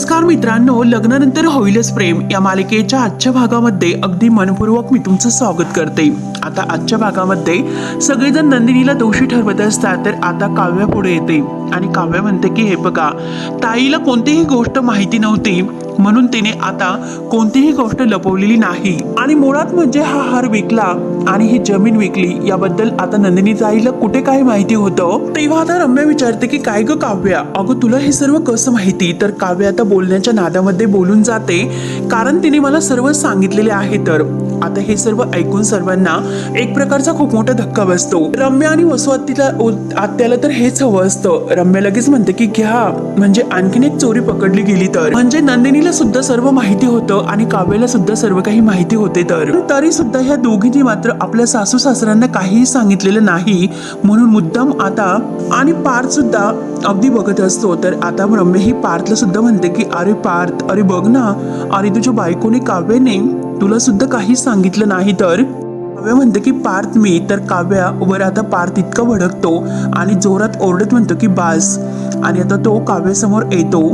नमस्कार मित्रांनो लग्नानंतर होईलच प्रेम. या मालिकेच्या आजच्या भागामध्ये अगदी मनपूर्वक मी तुमचं स्वागत करते. आता आजच्या भागामध्ये सगळेजण नंदिनीला दोषी ठरवत असतात तर आता काव्या पुढे येते. आणि काव्या म्हणते की हे बघा ताईला कोणतीही गोष्ट माहिती नव्हती म्हणून तिने आता कोणतीही गोष्ट लपवलेली नाही. आणि मुळात म्हणजे हा हार विकला. आणि ही जमीन विकली याबद्दल आता नंदिनी आईला कुठे काय माहिती होतं? तेव्हा आता रम्या विचारते की काय ग काव्या? अगं तुला हे सर्व कसं माहिती? तर काव्या आता बोलण्याच्या नादामध्ये बोलून जाते कारण तिने मला सर्व सांगितलेले आहे तर. आता हे सर्व ऐकून सर्वांना एक प्रकारचा खूप मोठा धक्का बसतो. रम्य आणि वसुआत्तीला आत्याला तर हेच हवं असतं. रम्य लगेच म्हणते की घ्या. म्हणजे आणखीन एक चोरी पकडली गेली तर. म्हणजे नंदिनीला सुद्धा सर्व माहिती होतं आणि काव्याला सुद्धा सर्व काही माहिती होते तर. तरी सुद्धा ह्या दोघींनी मात्र आपल्या सासू सासऱ्यांना काहीही सांगितलेलं नाही. म्हणून मुद्दाम आता आणि पार्थ सुद्धा अगदी बघत असतो. तर आता रम्य ही पार्थला सुद्धा म्हणते की अरे पार्थ अरे बघ ना. अरे तुझ्या बायकोने काव्याने तुला सुद्धा काही सांगितलं नाही तर? काव्या म्हणतं की पार्थ मी. तर काव्या वर आता पार्थ इतका भडकतो आणि जोरात ओरडत म्हणतो की बास. आणि आता तो काव्यासमोर येतो.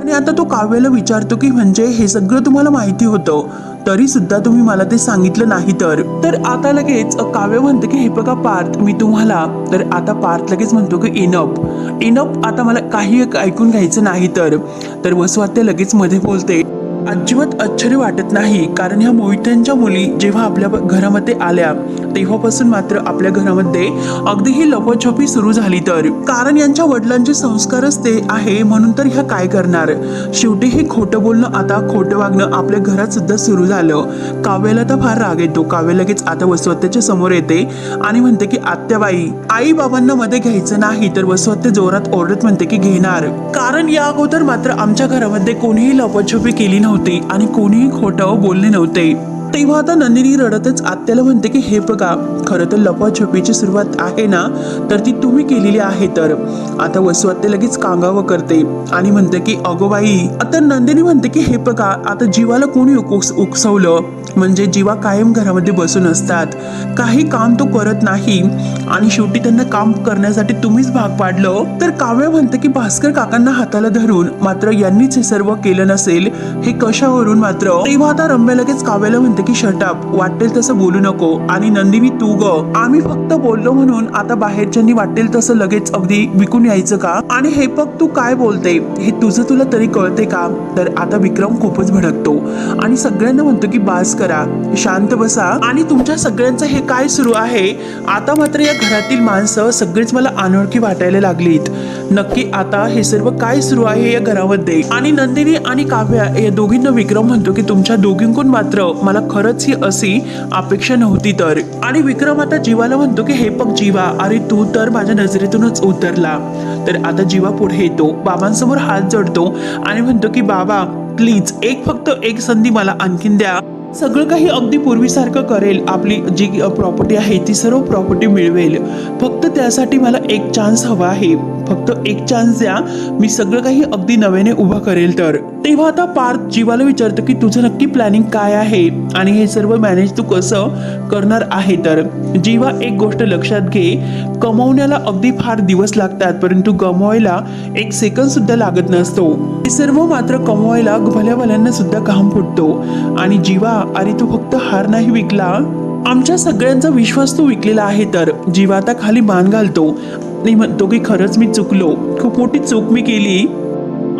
आणि आता तो काव्याला विचारतो की म्हणजे हे सगळं तुम्हाला माहिती होतं? तरी सुद्धा तुम्ही मला ते सांगितलं नाही तर? तर आता लगेच काव्य म्हणतं की हे बघा पार्थ मी तुम्हाला तर आता पार्थ लगेच म्हणतो की इनप. इनप आता मला काही एक ऐकून घ्यायचं नाही तर? तर वसुआत्या लगेच मध्ये बोलते अजिबात आश्चर्य वाटत नाही. कारण ह्या मोहित्यांच्या मुली जेव्हा आपल्या घरामध्ये आल्या तेव्हापासून मात्र आपल्या घरामध्ये अगदी ही लपछपी सुरू झाली तर. कारण यांच्या वडिलांचे संस्कारच ते आहे म्हणून तर ह्या काय करणार? शेवटी हे खोटं बोलणं आता खोटं वागणं आपल्या घरात सुद्धा सुरू झालं. काव्याला तर फार राग येतो. काव्य लगेच आता वसवत्याच्या समोर येते आणि म्हणते की आत्याबाई आई बाबांना मध्ये घ्यायचं नाही तर वसुहत्या जोरात ओरडत म्हणते की घेणार. कारण या अगोदर मात्र आमच्या घरामध्ये कोणीही लपछपी केली नव्हती आणि कोणीही खोटं बोलले नव्हते. तेव्हा आता नंदिनी रडतच आत्याला म्हणते की हे बघा खरं तर लपाछपीची सुरुवात आहे ना? तर ती तुम्ही केलेली आहे तर. आता वसू आत्या लगेच कांगावं करते आणि म्हणते की अगो बाई आता नंदिनी म्हणते की हे बघा आता जीवाला कोणी उकस उकसवलं? म्हणजे जीवा कायम घरामध्ये बसून असतात. काही काम तो करत नाही आणि शेवटी त्यांना काम करण्यासाठी तुम्हीच भाग पाडलं? तर काव्य म्हणते की भास्कर काकांना हाताला धरून मात्र यांनीच हे सर्व केलं नसेल. हे कशावरून मात्र? तेव्हा आता रम्या लगेच काव्याला म्हणते की शटअप वाटेल तसं बोलू नको. आणि नंदिनी तू ग. आम्ही फक्त बोललो म्हणून आता बाहेरच्यांनी वाटेल तसं लगेच अगदी विकून यायचं का? आणि हे बघ तू काय बोलते? हे तुझं तुला तरी कळते का? तर आता विक्रम खूपच भडकतो. आणि सगळ्यांना म्हणतो की बास करा. शांत बसा. आणि तुमच्या सगळ्यांचं हे काय सुरू आहे? आता मात्र या घरातील माणसं सगळीच मला अनोळखी वाटायला लागलीत. नक्की आता हे सर्व काय सुरू आहे या घरामध्ये? आणि नंदिनी आणि काव्या या दोघींना विक्रम म्हणतो की तुमच्या दोघींकून मात्र मला खरंच ही अशी अपेक्षा नव्हती तर. आणि विक्रम आता जीवाला म्हणतो की हे पग जीवा अरे तू तर माझ्या नजरेतूनच उतरला. तर आता जीवा पुढे येतो बाबांसमोर हात जोडतो आणि म्हणतो की बाबा प्लीज एक फक्त एक संधी मला आणखीन द्या. सगळं काही अगदी पूर्वीसारखं करेल. आपली जी प्रॉपर्टी आहे ती सर्व प्रॉपर्टी मिळवेल. फक्त त्यासाठी मला एक चान्स हवा आहे. फक्त एक चान्स द्या. मी सगळं काही अगदी नव्याने उभं करेल तर. तेव्हा आता पार्थ जीवाला विचारतो की तुझं नक्की प्लॅनिंग काय आहे? आणि हे सर्व मॅनेज तू कसं करणार आहे तर? जीवा एक गोष्ट लक्षात घे. कमवण्याला अगदी फार दिवस लागतात परंतु गमवायला एक सेकंद सुद्धा लागत नसतो. हे सर्व मात्र कमवायला भल्या भल्यांना सुद्धा घाम फुटतो. आणि जीवा अरे तू फक्त हार नाही विकला? आमच्या सगळ्यांचा विश्वास तू विकलेला आहे तर. जीवा आता खाली मान घालतो. नाही म्हणतो की खरंच मी चुकलो. खूप मोठी चूक मी केली.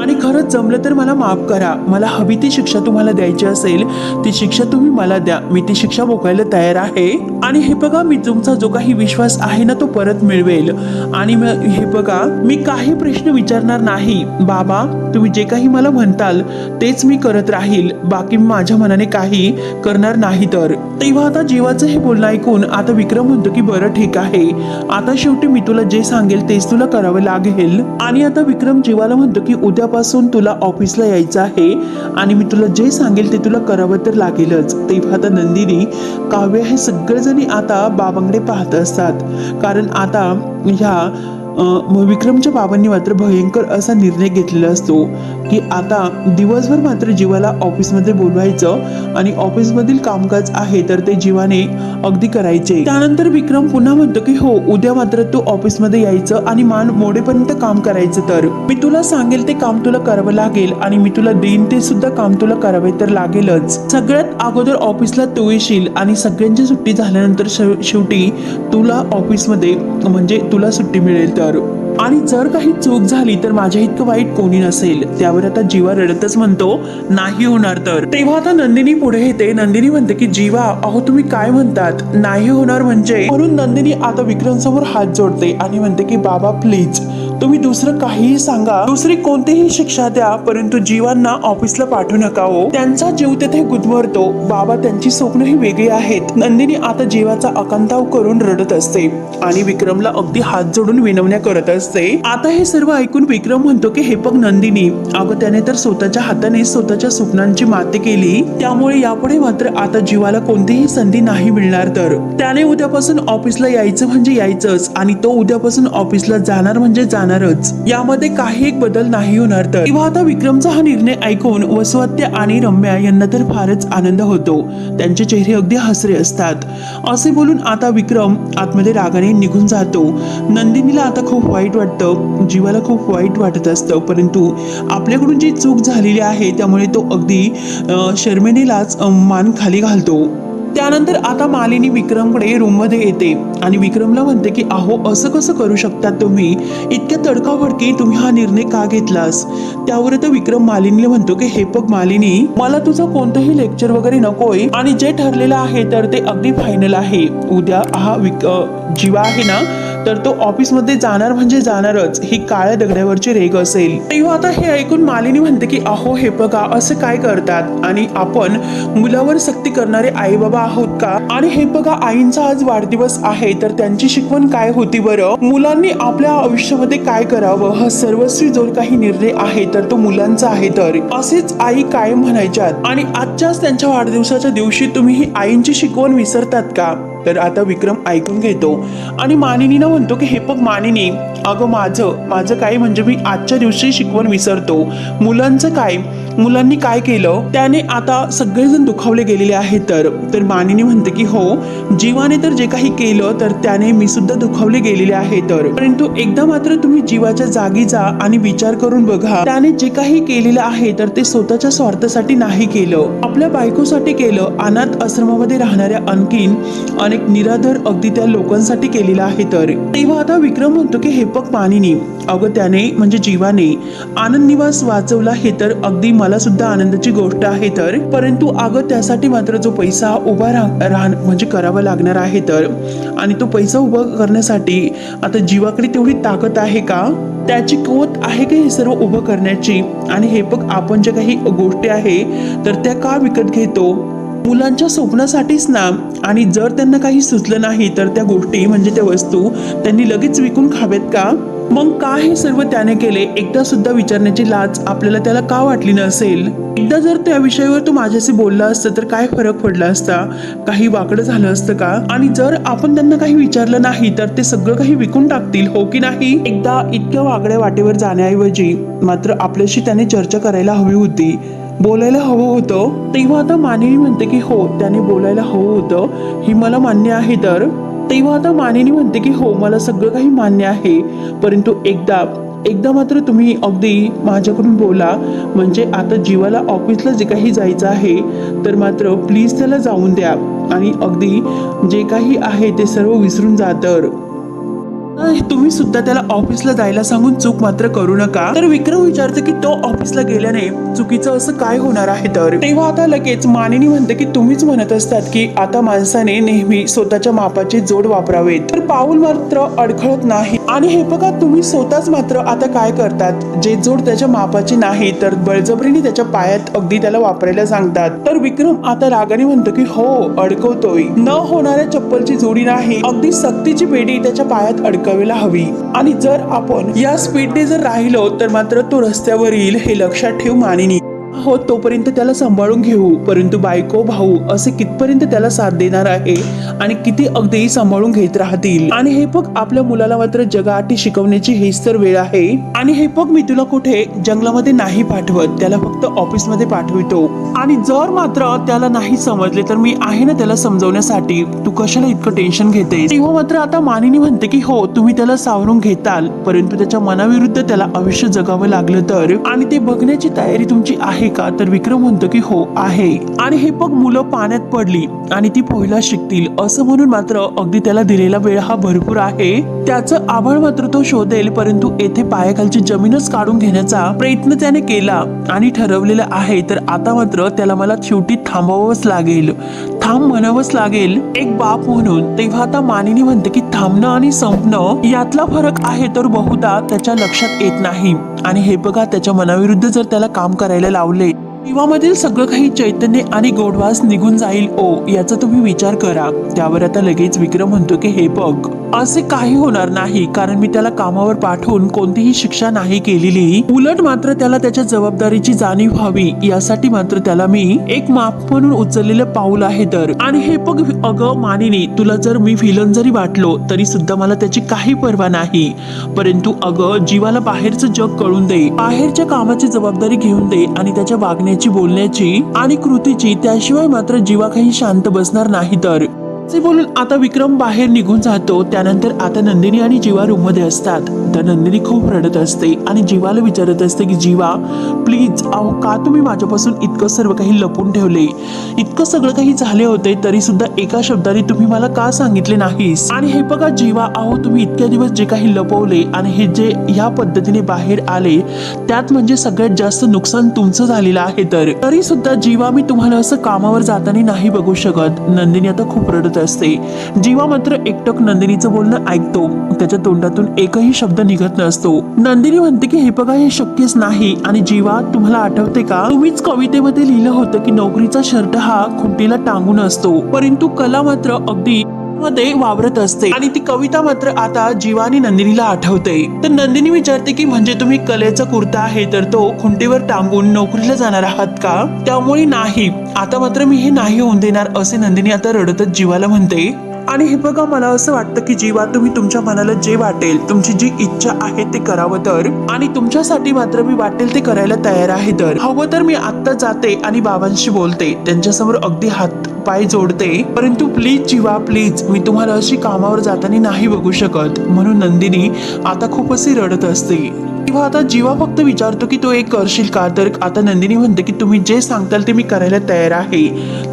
आणि खरंच जमलं तर मला माफ करा. मला हवी ती शिक्षा तुम्हाला द्यायची असेल ती शिक्षा तुम्ही मला द्या. मी ती शिक्षा भोगायला तयार आहे. आणि हे बघा मी तुमचा जो काही विश्वास आहे ना तो परत मिळवेल. आणि हे बघा मी काही प्रश्न विचारणार नाही. बाबा तुम्ही जे काही मला म्हणताल तेच मी करत राहील. बाकी मी माझ्या मनाने काही करणार नाही तर. तेव्हा आता जीवाचं हे बोलणं ऐकून आता विक्रम म्हणतो की बरं ठीक आहे. आता शेवटी मी तुला जे सांगेल तेच तुला करावं लागेल. आणि आता विक्रम जीवाला म्हणतो की उद्या उद्यापासून तुला ऑफिसला यायचं आहे आणि मी तुला जे सांगेल ते तुला करावं तर लागेलच. तेव्हा आता नंदिनी काव्य हे सगळेजणी आता बाबांकडे पाहत असतात. कारण आता ह्या विक्रमच्या बाबांनी मात्र भयंकर असा निर्णय घेतलेला असतो की आता दिवसभर मात्र जीवाला ऑफिसमध्ये बोलवायचं आणि ऑफिसमधील कामकाज आहे तर ते जीवाने अगदी करायचे. त्यानंतर विक्रम पुन्हा म्हणतो की हो उद्या मात्र तू ऑफिसमध्ये यायचं आणि मान मोडेपर्यंत काम करायचं तर. मी तुला सांगेल ते काम तुला करावं लागेल आणि मी तुला देईन ते सुद्धा काम तुला करावे तर लागेलच. सगळ्यात अगोदर ऑफिसला तू येशील आणि सगळ्यांची सुट्टी झाल्यानंतर शेव- शेवटी तुला ऑफिसमध्ये म्हणजे तुला सुट्टी मिळेल तर. आणि जर काही चूक झाली तर माझ्या इतकं वाईट कोणी नसेल. त्यावर आता जीवा रडतच म्हणतो नाही होणार तर. तेव्हा आता नंदिनी पुढे येते. नंदिनी म्हणते की जीवा अहो तुम्ही काय म्हणतात? नाही होणार म्हणजे. म्हणून नंदिनी आता विक्रम समोर हात जोडते आणि म्हणते की बाबा प्लीज तुम्ही दुसरं काहीही सांगा दुसरी कोणतीही शिक्षा द्या परंतु जीवांना ऑफिसला पाठवू नका हो. त्यांचा जीव तेथे गुदमरतो. बाबा त्यांची स्वप्न ही वेगळी आहेत. नंदिनी आता जीवाचा अकांताव करून रडत असते आणि विक्रमला अगदी हात जोडून विनवण्या करत असते. आता हे सर्व ऐकून विक्रम म्हणतो की हे बघ नंदिनी अगं त्याने तर स्वतःच्या हाताने स्वतःच्या स्वप्नांची माती केली. त्यामुळे यापुढे मात्र आता जीवाला कोणतीही संधी नाही मिळणार तर. त्याने उद्यापासून ऑफिसला यायचं म्हणजे यायचंच आणि तो उद्यापासून ऑफिसला जाणार म्हणजे जाणार जाणारच यामध्ये काही एक बदल नाही होणार तर. तेव्हा आता विक्रमचा हा निर्णय ऐकून वसवत्य आणि रम्या यांना तर फारच आनंद होतो. त्यांचे चेहरे अगदी हसरे असतात. असे बोलून आता विक्रम आतमध्ये रागाने निघून जातो. नंदिनीला आता खूप वाईट वाटतं. जीवाला खूप वाईट वाटत असतं. परंतु आपल्याकडून जी चूक झालेली आहे त्यामुळे तो अगदी शर्मेनेलाच शर्मिनीलाच मान खाली घालतो. त्यानंतर आता मालिनी विक्रमकडे रूममध्ये येते आणि विक्रमला म्हणते की अहो असं कसं करू शकता तुम्ही? इतक्या तडकाफडकी तुम्ही हा निर्णय का घेतलास? त्यावर तर विक्रम मालिनीला म्हणतो की हे बघ मालिनी मला तुझं कोणतंही लेक्चर वगैरे नकोय आणि जे ठरलेलं आहे तर ते अगदी फायनल आहे. उद्या हा विक जीवा आहे ना तर तो ऑफिसमध्ये जाणार म्हणजे जाणारच ही काळ्या दगड्यावरची रेग असेल. तेव्हा आता हे ऐकून मालिनी म्हणते की अहो हे बघा असं काय करतात? आणि आपण मुलावर सक्ती करणारे आई बाबा आहोत का? आणि हे बघा आईंचा आज वाढदिवस आहे तर त्यांची शिकवण काय होती बरं? मुलांनी आपल्या आयुष्यामध्ये काय करावं? हा सर्वस्वी जो काही निर्णय आहे तर तो मुलांचा आहे तर. असेच आई कायम म्हणायच्यात? आणि आजच्याच त्यांच्या वाढदिवसाच्या दिवशी तुम्ही ही आईंची शिकवण विसरतात का? तर आता विक्रम ऐकून घेतो. आणि मानिनीनं म्हणतो की हे बघ मानिनी अगं माझं माझं काय? म्हणजे मी आजच्या दिवशी शिकवण विसरतो. मुलांचं काय? मुलांनी काय केलं? त्याने आता सगळेजण दुखावले गेलेले आहेत तर. तर मानिनी म्हणते की हो जीवाने तर जे काही केलं तर त्याने मी सुद्धा दुखावले गेलेले आहे तर. परंतु एकदा मात्र तुम्ही जीवाच्या जागी जा आणि विचार करून बघा. त्याने जे काही केलेलं आहे तर ते स्वतःच्या स्वार्थासाठी नाही केलं. आपल्या बायकोसाठी केलं. अनाथ आश्रमामध्ये राहणाऱ्या आणखीन अनेक निराधार अगदी त्या लोकांसाठी केलेलं आहे तर. तेव्हा आता विक्रम म्हणतो की हे पक मानिनी अगं त्याने म्हणजे जीवाने आनंद निवास वाचवला हे तर अगदी मला सुद्धा आनंदाची गोष्ट आहे तर. परंतु अगं त्यासाठी मात्र जो पैसा उभा राह राहण म्हणजे करावा लागणार आहे तर. आणि तो पैसा उभा करण्यासाठी आता जीवाकडे तेवढी ताकद आहे का? त्याची कुवत आहे का हे सर्व उभं करण्याची? आणि हे बघ आपण ज्या काही गोष्टी आहे तर त्या का विकत घेतो? मुलांच्या स्वप्नासाठीच ना. आणि जर त्यांना काही सुचलं नाही तर त्या गोष्टी म्हणजे त्या वस्तू त्यांनी लगेच विकून खाव्यात का? मग का हे सर्व त्याने केले? एकदा सुद्धा विचारण्याची लाज आपल्याला त्याला का वाटली नसेल? एकदा जर त्या विषयावर तू माझ्याशी बोलला असतं तर काय फरक पडला असता? काही वाकडं झालं असतं का? आणि जर आपण त्यांना काही विचारलं नाही तर ते सगळं काही विकून टाकतील हो की नाही? एकदा इतक्या वाकड्या वाटेवर जाण्याऐवजी मात्र आपल्याशी त्याने चर्चा करायला हवी होती. बोलायला हवं होतं. तेव्हा आता मानवी म्हणते की हो त्याने बोलायला हवं होतं. ही मला मान्य आहे तर. तेव्हा आता मानेनी म्हणते की हो मला सगळं काही मान्य आहे. परंतु एकदा एकदा मात्र तुम्ही अगदी माझ्याकडून बोला. म्हणजे आता जीवाला ऑफिसला जे काही जायचं आहे तर मात्र प्लीज त्याला जाऊन द्या. आणि अगदी जे काही आहे ते सर्व विसरून जा तर. तुम्ही सुद्धा त्याला ऑफिसला जायला सांगून चूक मात्र करू नका. तर विक्रम विचारतो की तो ऑफिसला गेल्याने चुकीचं असं काय होणार आहे तर? तेव्हा आता लगेच मानिनी म्हणते की तुम्हीच म्हणत असतात की आता माणसाने नेहमी स्वतःच्या मापाचे जोड वापरावेत. तर पाऊल मात्र अडखळत नाही. आणि हे बघा तुम्ही स्वतःच मात्र आता काय करतात? जे जोड त्याच्या मापाचे नाही तर बळजबरीने त्याच्या पायात अगदी त्याला वापरायला सांगतात. तर विक्रम आता रागाने म्हणतो की हो अडकवतोय. न होणाऱ्या चप्पलची जोडी नाही अगदी सक्तीची बेडी त्याच्या पायात अडक अडकावायला हवी. आणि जर आपण या स्पीडने जर राहिलो तर मात्र तो रस्त्यावर येईल हे लक्षात ठेव मानिनी. हो तोपर्यंत त्याला सांभाळून घेऊ. परंतु बायको भाऊ असे कितपर्यंत त्याला साथ देणार आहे आणि किती अगदी सांभाळून घेत राहतील? आणि हे बघ आपल्या मुलाला मात्र जगाआटी शिकवण्याची हीच तर वेळ आहे. आणि हे बघ मी तुला कुठे जंगलामध्ये नाही पाठवत. त्याला फक्त ऑफिसमध्ये पाठवितो. आणि जर मात्र त्याला नाही समजले तर मी आहे ना त्याला समजवण्यासाठी? तू कशाला इतकं टेन्शन घेते तेव्हा मात्र आता मानिनी म्हणते की हो तुम्ही त्याला सावरून घेताल. परंतु त्याच्या मनाविरुद्ध त्याला आयुष्य जगावं लागलं तर? आणि ते बघण्याची तयारी तुमची आहे का तर विक्रम म्हणतो की हो आहे. आणि हे बघ मुलं पाण्यात पडली आणि ती पोहायला शिकतील. असं म्हणून मात्र अगदी त्याला दिलेला वेळ हा भरपूर आहे. त्याचं आभाळ मात्र तो शोधेल परंतु येथे पायाखालची जमीनच काढून घेण्याचा प्रयत्न त्याने केला आणि ठरवलेलं आहे. तर आता मात्र त्याला मला शेवटी थांबावंच लागेल. थांब म्हणावंच लागेल. एक बाप म्हणून तेव्हा आता मानिनी म्हणते की थांबणं आणि संपणं यातला फरक आहे तर बहुधा त्याच्या लक्षात येत नाही. आणि हे बघा त्याच्या मनाविरुद्ध जर त्याला काम करायला लावले जीवामधील सगळं काही चैतन्य आणि गोडवास निघून जाईल ओ याचा तुम्ही विचार करा. त्यावर आता लगेच विक्रम म्हणतो की हे बघ असे काही होणार नाही कारण मी त्याला कामावर पाठवून कोणतीही शिक्षा नाही केलेली. उलट मात्र त्याला त्याच्या जबाबदारीची जाणीव व्हावी. यासाठी मात्र त्याला मी एक माप म्हणून उचललेलं पाऊल आहे तर. आणि हे बघ अगं मानिनी तुला जर मी व्हिलन जरी वाटलो तरी सुद्धा मला त्याची काही पर्वा नाही. परंतु अगं जीवाला बाहेरचं जग कळून दे. बाहेरच्या कामाची जबाबदारी घेऊन दे आणि त्याच्या वागण्याची बोलण्याची आणि कृतीची त्याशिवाय मात्र जीवा काही शांत बसणार नाही तर. बोलून आता विक्रम बाहेर निघून जातो त्यानंतर आता नंदिनी आणि जीवा रूममध्ये असतात. तर नंदिनी खूप रडत असते आणि जीवाला विचारत असते की जीवा प्लीज अहो का तुम्ही माझ्यापासून इतकं सर्व काही लपून ठेवले? इतकं सगळं काही झाले होते तरी सुद्धा एका शब्दाने तुम्ही मला का सांगितले नाहीस? आणि हे बघा जीवा अहो तुम्ही इतक्या दिवस जे काही लपवले आणि हे जे ह्या पद्धतीने बाहेर आले त्यात म्हणजे सगळ्यात जास्त नुकसान तुमचं झालेलं आहे तर. तरी सुद्धा जीवा मी तुम्हाला असं कामावर जाताना नाही बघू शकत. नंदिनी आता खूप रडत असते. जीवा मात्र एकटक नंदिनीचं बोलणं ऐकतो. त्याच्या तोंडातून एकही शब्द निघत नसतो. नंदिनी म्हणते की हे बघा हे शक्यच नाही. आणि जीवा तुम्हाला आठवते का? तुम्हीच कवितेमध्ये लिहिलं होतं की नोकरीचा शर्ट हा खुंटीला टांगून असतो. परंतु कला मात्र अगदी मध्ये वावरत असते. आणि ती कविता मात्र आता जीवानी नंदिनीला आठवते. तर नंदिनी विचारते की म्हणजे तुम्ही कलेचा कुर्ता आहे तर तो खुंटीवर टांगून नोकरीला जाणार आहात का? त्यामुळे नाही. आता मात्र मी हे नाही होऊन देणार असे नंदिनी आता रडतच जीवाला म्हणते. आणि हे बघा मला असं वाटतं की जीवा तुम्ही तुमच्या मनाला जे वाटेल तुमची जी इच्छा आहे ते करावं तर आणि तुमच्यासाठी मात्र मी वाटेल ते करायला तयार आहे तर. हवं तर मी आत्ता जाते आणि बाबांशी बोलते. त्यांच्यासमोर अगदी हात पाय जोडते. परंतु प्लीज जीवा प्लीज मी तुम्हाला अशी कामावर जाताना नाही बघू शकत. म्हणून नंदिनी आता खूप अशी रडत असते. तेव्हा आता जीवा फक्त विचारतो की तो एक करशील का तर आता नंदिनी म्हणते की तुम्ही जे सांगताल ते मी करायला तयार आहे.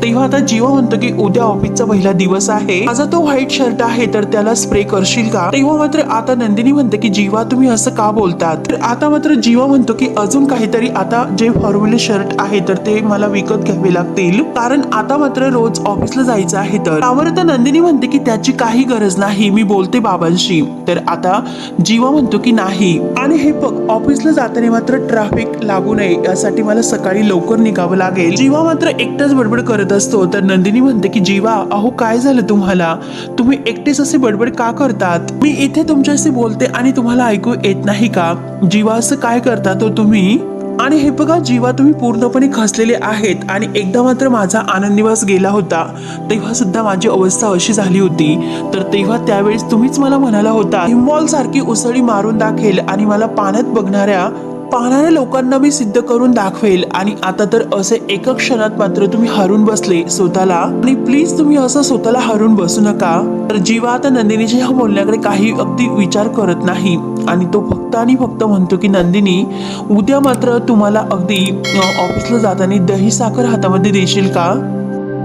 तेव्हा आता जीवा म्हणतो की उद्या ऑफिसचा पहिला दिवस आहे. माझा तो व्हाईट शर्ट आहे तर त्याला स्प्रे करशील का? तेव्हा मात्र आता नंदिनी म्हणते की जीवा तुम्ही असं का बोलतात? तर आता मात्र जीवा म्हणतो की अजून काहीतरी आता जे फॉर्म्युले शर्ट आहे तर ते मला विकत घ्यावे लागतील. कारण आता मात्र रोज ऑफिसला जायचं आहे तर त्यावर आता नंदिनी म्हणते की त्याची काही गरज नाही मी बोलते बाबांशी. तर आता जीवा म्हणतो की नाही. आणि हे बघ ऑफिसला जाताना मात्र ट्रॅफिक लागू नये यासाठी मला सकाळी लवकर निघावं लागेल. जीवा मात्र एकटाच बडबड करत असतो तर नंदिनी म्हणते की जीवा अहो काय झालं तुम्हाला? तुम्ही एकटेच असे बडबड का करतात? मी इथे तुमच्याशी बोलते आणि तुम्हाला ऐकू येत नाही का? जीवा असं काय करता तो तुम्ही? आणि हे बघा जीवा तुम्ही पूर्णपणे खसलेले आहेत आणि एकदा मात्र माझा आनंद निवास गेला होता तेव्हा सुद्धा माझी अवस्था अशी झाली होती. तर तेव्हा त्यावेळेस तुम्हीच मला म्हणाला होता हिमॉल सारखी उसळी मारून दाखेल आणि मला पाण्यात बघणाऱ्या पाहणाऱ्या लोकांना मी सिद्ध करून दाखवेल. आणि आता तर असे एका क्षणात मात्र तुम्ही हरून बसले स्वतःला. आणि प्लीज तुम्ही असं स्वतःला हरून बसू नका. तर जीवा आता नंदिनीच्या ह्या बोलण्याकडे काही अगदी विचार करत नाही. आणि तो फक्त आणि फक्त म्हणतो की नंदिनी उद्या मात्र तुम्हाला अगदी ऑफिसला जाताना दही साखर हातामध्ये देशील का?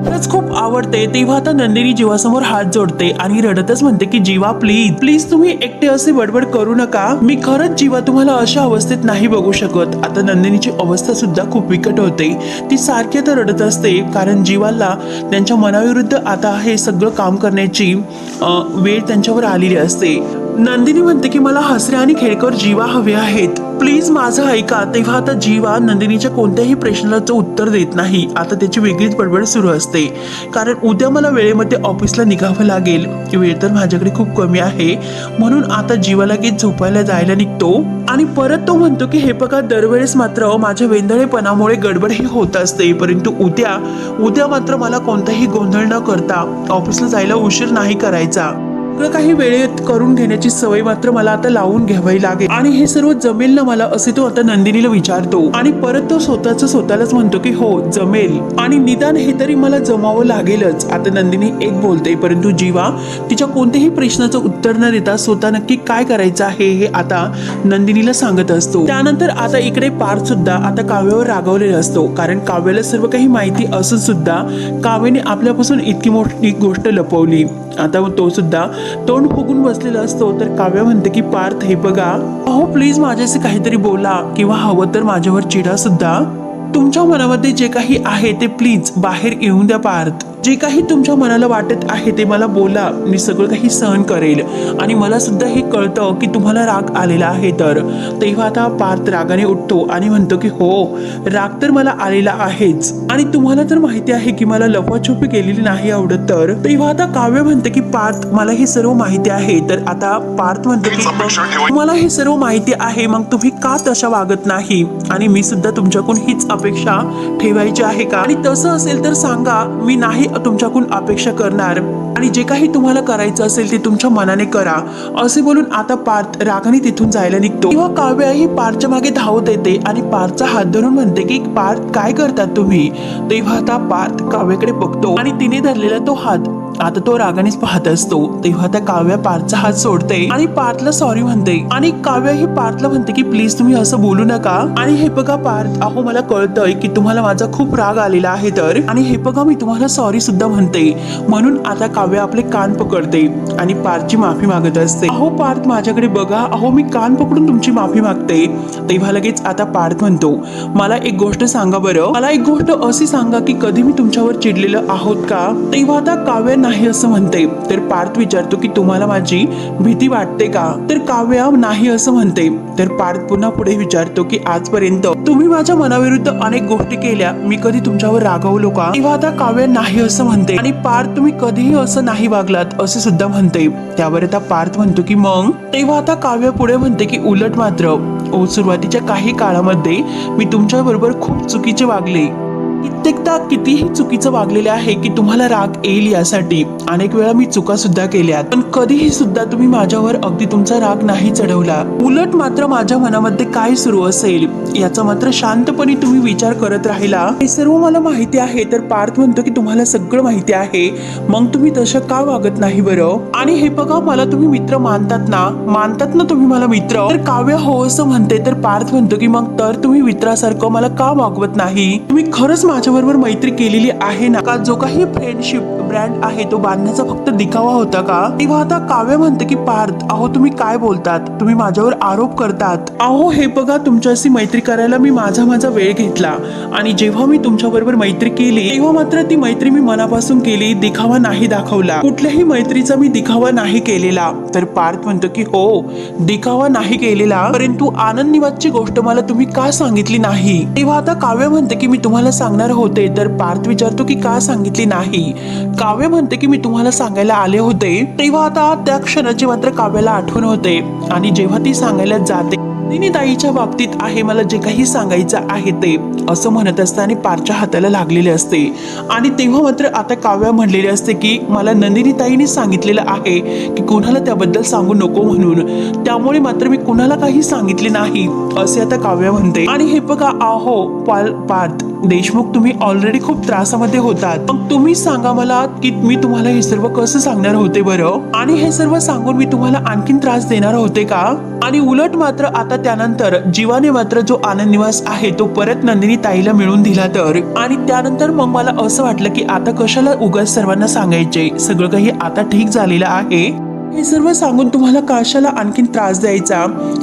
खरंच खूप आवडते. तेव्हा आता नंदिनी जीवासमोर हात जोडते आणि रडतच म्हणते की जीवा प्लीज प्लीज तुम्ही एकटे असे बडबड करू नका. मी खरंच जीवा तुम्हाला अशा अवस्थेत नाही बघू शकत. आता नंदिनीची अवस्था सुद्धा खूप बिकट होते. ती सारखी तर रडत असते कारण जीवाला त्यांच्या मनाविरुद्ध आता हे सगळं काम करण्याची वेळ त्यांच्यावर आलेली असते. नंदिनी म्हणते की मला हसरे आणि खेळकर जीवा हवे आहेत. प्लीज माझं ऐका. तेव्हा आता जीवा नंदिनीच्या कोणत्याही प्रश्नाचं उत्तर देत नाही. आता त्याची वेगळीच बडबड सुरू असते. कारण उद्या मला वेळेमध्ये ऑफिसला निघावं लागेल. वेळ तर माझ्याकडे खूप कमी आहे. म्हणून आता जीवाला गीत झोपायला जायला निघतो. आणि परत तो म्हणतो की हे बघा दरवेळेस मात्र माझ्या वेंदळेपणामुळे गडबड ही होत असते. परंतु उद्या उद्या मात्र मला कोणताही गोंधळ न करता ऑफिसला जायला उशीर नाही करायचा. सगळं काही वेळेत करून घेण्याची सवय मात्र मला आता लावून घ्यावी लागेल. आणि हे सर्व जमेल ना मला असे तो आता नंदिनीला विचारतो. आणि परत तो स्वतःच स्वतःलाच म्हणतो की हो जमेल. आणि निदान हे तरी मला जमावं लागेलच. आता नंदिनी एक बोलते परंतु जीवा तिच्या कोणत्याही प्रश्नाचं उत्तर न देता स्वतः नक्की काय करायचं आहे हे आता नंदिनीला सांगत असतो. त्यानंतर आता इकडे पार्थ सुद्धा आता काव्यावर रागवलेला असतो. कारण काव्याला सर्व काही माहिती असून सुद्धा काव्याने आपल्यापासून इतकी मोठी गोष्ट लपवली. आता तो सुद्धा तोंड फुगून बसलेला असतो. तर काव्या म्हणते की पार्थ हे बघा. अहो प्लीज माझ्याशी काहीतरी बोला. किंवा हवं तर माझ्यावर चिडा सुद्धा. तुमच्या मनामध्ये जे काही आहे ते प्लीज बाहेर येऊन द्या पार्थ. जे काही तुमच्या मनाला वाटत आहे ते मला बोला. मी सगळं काही सहन करेल. आणि मला सुद्धा हे कळतं की तुम्हाला राग आलेला आहे तर. तेव्हा आता पार्थ रागाने उठतो आणि म्हणतो की हो राग तर मला आलेला आहेच. आणि तुम्हाला तर माहिती आहे की मला लफाछुपी केलेली नाही आवडत तर. तेव्हा आता काव्य म्हणते की पार्थ मला हे सर्व माहिती आहे. तर आता पार्थ म्हणतो की तुम्हाला हे सर्व माहिती आहे मग तुम्ही का तशा वागत नाही? आणि मी सुद्धा तुमच्याकडून हीच अपेक्षा ठेवायची आहे का? आणि तसं असेल तर सांगा मी नाही तुमच्याकडून अपेक्षा करणार आणि जे काही तुम्हाला करायचं असेल ते तुमच्या मनाने करा. असे बोलून आता पार्थ रागाने तिथून जायला निघतो. तेव्हा काव्या ही पार्थच्या मागे धावत येते आणि पार्थचा हात धरून म्हणते की पार्थ काय करतात तुम्ही? तेव्हा आता पार्थ काव्याकडे बघतो आणि तिने धरलेला तो हात आता तो रागानेच पाहत असतो. तेव्हा त्या काव्या पार्थचा हात सोडते आणि पार्थला सॉरी म्हणते. आणि काव्या ही पार्थला म्हणते की प्लीज तुम्ही असं बोलू नका. आणि हे बघा पार्थ अहो मला कळतंय की तुम्हाला माझा खूप राग आलेला आहे तर. आणि हे बघा मी तुम्हाला सॉरी सुद्धा म्हणते. म्हणून आता काव्या आपले कान पकडते आणि पार्थची माफी मागत असते. अहो पार्थ माझ्याकडे बघा. अहो मी कान पकडून तुमची माफी मागते. तेव्हा लगेच आता पार्थ म्हणतो मला एक गोष्ट सांगा बरं. मला एक गोष्ट अशी सांगा की कधी मी तुमच्यावर चिडलेलं आहोत का? तेव्हा आता काव्य नाही असं म्हणते. तर पार्थ विचारतो की तुम्हाला माझी भीती वाटते का? तर काव्या नाही असं म्हणते. तर पार्थ पुन्हा पुढे विचारतो की आजपर्यंत तुम्ही माझ्या मनाविरुद्ध अनेक गोष्टी केल्या. मी कधी तुमच्यावर रागवलो का? तेव्हा आता काव्य नाही असं म्हणते. आणि पार्थ तुम्ही कधीही असं नाही वागलात असे सुद्धा म्हणते. त्यावर आता पार्थ म्हणतो की मग? तेव्हा आता काव्य पुढे म्हणते की उलट मात्र ओ सुरुवातीच्या काही काळामध्ये मी तुमच्या बरोबर खूप चुकीचे वागले. कित्येकदा कितीही चुकीचं वागलेले आहे की तुम्हाला राग येईल यासाठी. अनेक वेळा मी चुका सुद्धा केल्या पण कधीही सुद्धा तुम्ही माझ्यावर अगदी तुमचा राग नाही चढवला. उलट मात्र माझ्या मनामध्ये काय सुरू असेल याचा मात्र शांतपणे तुम्ही विचार करत राहिला. हे सर्व मला माहिती आहे तर पार्थ म्हणतो की तुम्हाला सगळं माहिती आहे. मग तुम्ही तसं का वागत नाही बरं? आणि हे बघा मला तुम्ही मित्र मानतात ना? मानतात ना तुम्ही मला मित्र? तर काव्य हो असं म्हणते तर पार्थ म्हणतो की मग तर तुम्ही मित्रासारखं मला का वागवत नाही? तुम्ही खरंच माझ्याबरोबर मैत्री केलेली आहे ना? का जो काही फ्रेंडशिप ब्रँड आहे तो बांधण्याचा फक्त दिखावा होता का? तेव्हा आता काव्य म्हणते की पार्थ अहो तुम्ही काय बोलतात? तुम्ही माझ्यावर आरोप करतात. अहो हे बघा तुमच्याशी मैत्री करायला मी माझा माझा वेळ घेतला. आणि जेव्हा मी तुमच्या बरोबर मैत्री केली तेव्हा मात्र ती मैत्री मी मनापासून केली दिखावा नाही दाखवला. कुठल्याही मैत्रीचा मी दिखावा नाही केलेला. तर पार्थ म्हणतो की हो दिखावा नाही केलेला. परंतु आनंद निवासची गोष्ट मला तुम्ही का सांगितली नाही? तेव्हा आता काव्य म्हणते की मी तुम्हाला सांगणार होते. तर पार्थ विचारतो की का सांगितली नाही? काव्य म्हणते की मी तुम्हाला सांगायला आले होते तेव्हा आता त्या क्षणाची मात्र काव्याला आठवण होते. आणि जेव्हा ती सांगायला जाते नंदिनी बाबतीत आहे मला जे काही सांगायचं आहे ते. असं म्हणत असताना पारच्या हाताला लागलेले असते. आणि तेव्हा मात्र आता काव्या म्हणलेले असते की मला नंदिनीताईने सांगितलेलं आहे की कोणाला त्याबद्दल सांगू नको म्हणून. त्यामुळे मात्र मी कुणाला काही सांगितले नाही असे आता काव्या म्हणते. आणि हे बघा आहो पाल पार्थ देशमुख तुम्ही ऑलरेडी खूप त्रासामध्ये होतात. मग तुम्ही सांगा मला की मी तुम्हाला हे सर्व कसं सांगणार होते बरं? आणि हे सर्व सांगून मी तुम्हाला आणखीन त्रास देणार होते का? आणि उलट मात्र आता त्यानंतर जीवाने मात्र जो आनंद निवास आहे तो परत नंदिनी ताईला मिळून दिला तर. आणि त्यानंतर मग मला असं वाटलं की आता कशाला उगाच सर्वांना सांगायचे? सगळं काही आता ठीक झालेलं आहे? हे सर्व सांगून तुम्हाला कशाला आणखीन त्रास द्यायचा?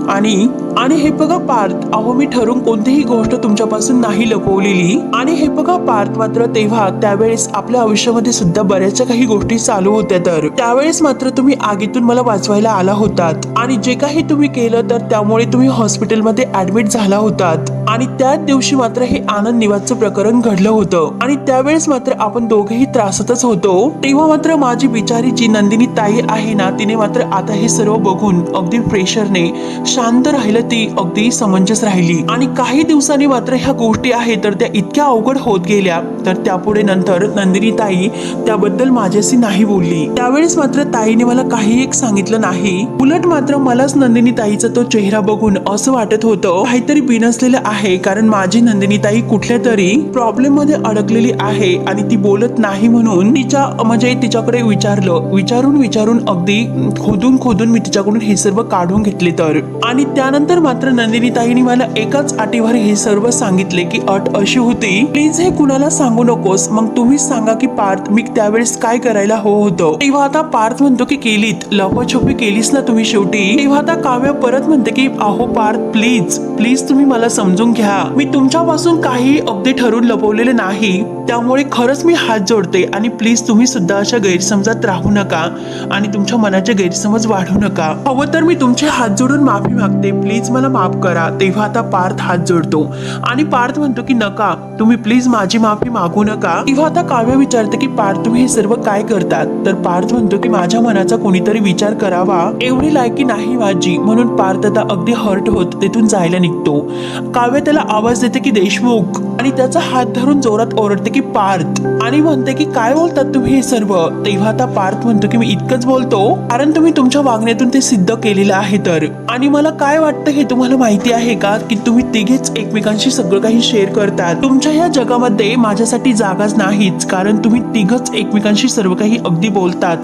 आणि आणि हे बघा पार्थ अहो मी ठरून कोणतीही गोष्ट तुमच्यापासून नाही लपवलेली. आणि हे बघा पार्थ मात्र तेव्हा त्यावेळेस आपल्या आयुष्यामध्ये सुद्धा बऱ्याचशा काही गोष्टी चालू होत्या तर. त्यावेळेस मात्र तुम्ही आगीतून मला वाचवायला आला होतात. आणि जे काही तुम्ही केलं तर त्यामुळे तुम्ही हॉस्पिटलमध्ये ऍडमिट झाला होतात. आणि त्याच दिवशी मात्र हे आनंद निवासचं प्रकरण घडलं होतं. आणि त्यावेळेस मात्र आपण दोघेही त्रासातच होतो. तेव्हा मात्र माझी बिचारी जी नंदिनी ताई आहे ना तिने मात्र आता हे सर्व बघून अगदी प्रेशरने शांत राहिलं ती अगदी समंजस राहिली. आणि काही दिवसांनी मात्र ह्या गोष्टी आहेत तर त्या इतक्या अवघड होत गेल्या. तर त्यापुढे नंतर नंदिनी ताई त्याबद्दल माझ्याशी नाही बोलली. त्यावेळेस मात्र ताईने मला काही एक सांगितलं नाही. उलट मात्र मलाच नंदिनी ताईचा तो चेहरा बघून असं वाटत होतं काहीतरी बिनसलेलं आहे. कारण माझी नंदिनी ताई कुठल्या तरी प्रॉब्लेममध्ये अडकलेली आहे आणि ती बोलत नाही म्हणून तिच्या म्हणजे तिच्याकडे विचारलं. विचारून विचारून अगदी खोदून खोदून मी तिच्याकडून हे सर्व काढून घेतले तर. आणि त्यानंतर मात्र नंदिनी ताईने मला एकाच अटीवर हे सर्व सांगितले की अट अशी होती. प्लीज हे कुणाला सांगू नकोस. मग तुम्ही सांगा की पार्थ मी त्यावेळेस काय करायला हो होतं. तेव्हा आता पार्थ म्हणतो की केलीत. लपाछपी केलीस ना तुम्ही शेवटी? तेव्हा आता काव्य परत म्हणते की अहो पार्थ प्लीज प्लीज तुम्ही मला समजून घ्या. मी तुमच्यापासून काही अगदी ठरून लपवलेले नाही. त्यामुळे खरंच मी हात जोडते आणि प्लीज तुम्ही सुद्धा अशा गैरसमजात राहू नका आणि तुमच्या मनाचे गैरसमज वाढू नका. हवं तर मी तुमचे हात जोडून माफी मागते. प्लीज मला माफ करा. तेव्हा आता पार्थ हात जोडतो. आणि पार्थ म्हणतो की नका तुम्ही प्लीज माझी माफी मागू नका. तेव्हा आता काव्य विचारते की पार्थ तुम्ही हे सर्व काय करतात? तर पार्थ म्हणतो की माझ्या मनाचा कोणीतरी विचार करावा. एवढी लायकी नाही माझी म्हणून पार्थ आता अगदी हर्ट होत तिथून जायला निघतो. काव्य त्याला आवाज देते की देशमुख. आणि त्याचा हात धरून जोरात ओरडते की पार्थ. आणि म्हणते की काय बोलतात तुम्ही हे सर्व? तेव्हा आता पार्थ म्हणतो की मी इतकंच बोलतो. कारण तुम्ही तुमच्या वागण्यातून ते सिद्ध केलेलं आहे तर. आणि मला काय वाटतं हे तुम्हाला माहिती आहे का? की तुम्ही तिघेच एकमेकांशी सगळं काही शेअर करतात. तुमच्या या जगामध्ये माझ्यासाठी जागाच नाहीच. कारण तुम्ही तिघच एकमेकांशी सर्व काही अगदी बोलतात.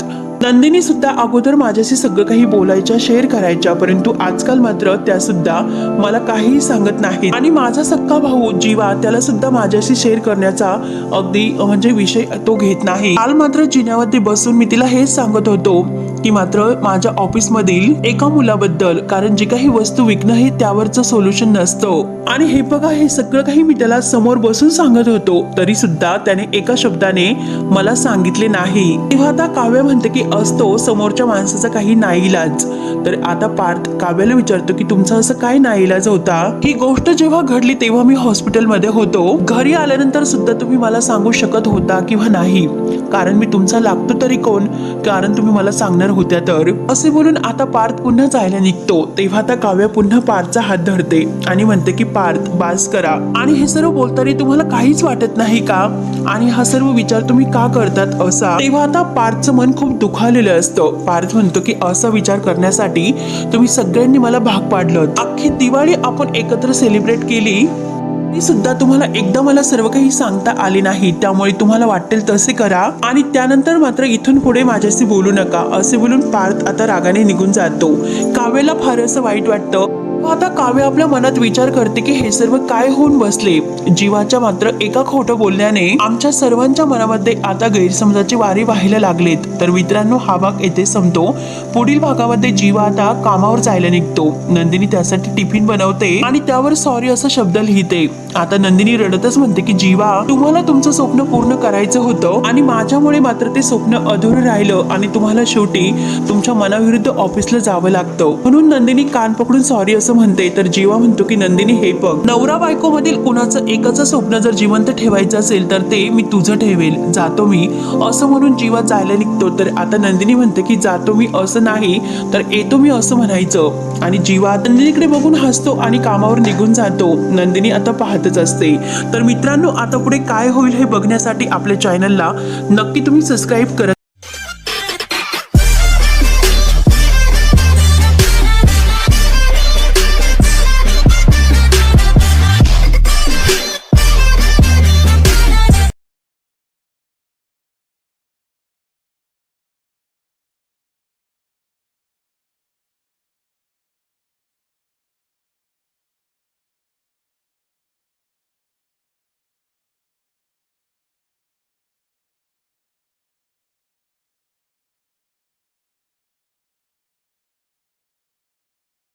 नंदिनी सुद्धा अगोदर माझ्याशी सगळं काही बोलायच्या शेअर करायच्या परंतु आजकाल मात्र त्या सुद्धा मला काहीही सांगत नाहीत. आणि माझा सक्का भाऊ जीवा त्याला सुद्धा माझ्याशी शेअर करण्याचा अगदी म्हणजे विषय तो घेत नाही. काल मात्र जिन्यावरती बसून मी तिला हेच सांगत होतो की मात्र माझ्या ऑफिस मधील एका मुलाबद्दल कारण जे काही वस्तू विकणं हे त्यावरचं सोल्युशन नसतं. आणि हे बघा हे सगळं काही मी त्याला समोर बसून सांगत होतो. तरी सुद्धा त्याने एका शब्दाने मला सांगितले नाही. तेव्हा आता काव्य म्हणते की असतो समोरच्या माणसाचा काही नाईलाज तर आता पार्थ काव्याला विचारतो की तुमचा असं काय नाईलाज होता? ही गोष्ट जेव्हा घडली तेव्हा मी हॉस्पिटलमध्ये होतो. घरी आल्यानंतर सुद्धा तुम्ही मला सांगू शकत होता किंवा नाही. कारण मी तुमचा लागतो तरी कोण? कारण तुम्ही मला सांगणार होत्या तर. असे बोलून आता पार्थ पुन्हा जायला निघतो. तेव्हा आता काव्य पुन्हा पार्थचा हात धरते आणि म्हणते की पार्थ बास करा. आणि हे सर्व बोलताना तुम्हाला काहीच वाटत नाही का? आणि हा सर्व विचार तुम्ही का करतात असा? तेव्हा आता पार्थचं मन खूप दुखावलेलं असतं. पार्थ म्हणतो की असा विचार करण्यासाठी तुम्ही सगळ्यांनी मला भाग पाडलं. अख्खी दिवाळी आपण एकत्र सेलिब्रेट केली? तरी सुद्धा तुम्हाला एकदा मला सर्व काही सांगता आले नाही. त्यामुळे तुम्हाला वाटेल तसे करा. आणि त्यानंतर मात्र इथून पुढे माझ्याशी बोलू नका. असे बोलून पार्थ आता रागाने निघून जातो. काव्याला फार असं वाईट वाटतं. आता काव्य आपल्या मनात विचार करते की हे सर्व काय होऊन बसले? जीवाच्या मात्र एका खोटं बोलण्याने आमच्या सर्वांच्या मनामध्ये आता गैरसमजाचे वारे व्हायला लागलेत. तर मित्रांनो हा भाग येथे संपतो. पुढील भागामध्ये जीवा आता कामावर जायला निघतो. नंदिनी त्यासाठी टिफिन बनवते आणि त्यावर सॉरी असा शब्द लिहिते. आता नंदिनी रडतच म्हणते की जीवा तुम्हाला तुमचं स्वप्न पूर्ण करायचं होतं आणि माझ्यामुळे मात्र ते स्वप्न अधुरं राहिलं आणि तुम्हाला शेवटी तुमच्या मनाविरुद्ध ऑफिसला जावं लागतं. म्हणून नंदिनी कान पकडून सॉरी असं म्हणते. तर जीवा म्हणतो की नंदिनी हे बघ नवरा बायको मधील कुणाचं एकच स्वप्न जर जिवंत ठेवायचं असेल तर ते मी तुझं ठेवेल जातो मी. असं म्हणून जीवा जायला निघतो. तर आता नंदिनी म्हणते की जातो मी असं नाही तर येतो मी असं म्हणायचं. आणि जीवा नंदिनीकडे बघून हसतो आणि कामावर निघून जातो. नंदिनी आता राहतच असते. तर मित्रांनो आता पुढे काय होईल हे बघण्यासाठी आपल्या चॅनलला नक्की तुम्ही सबस्क्राईब करत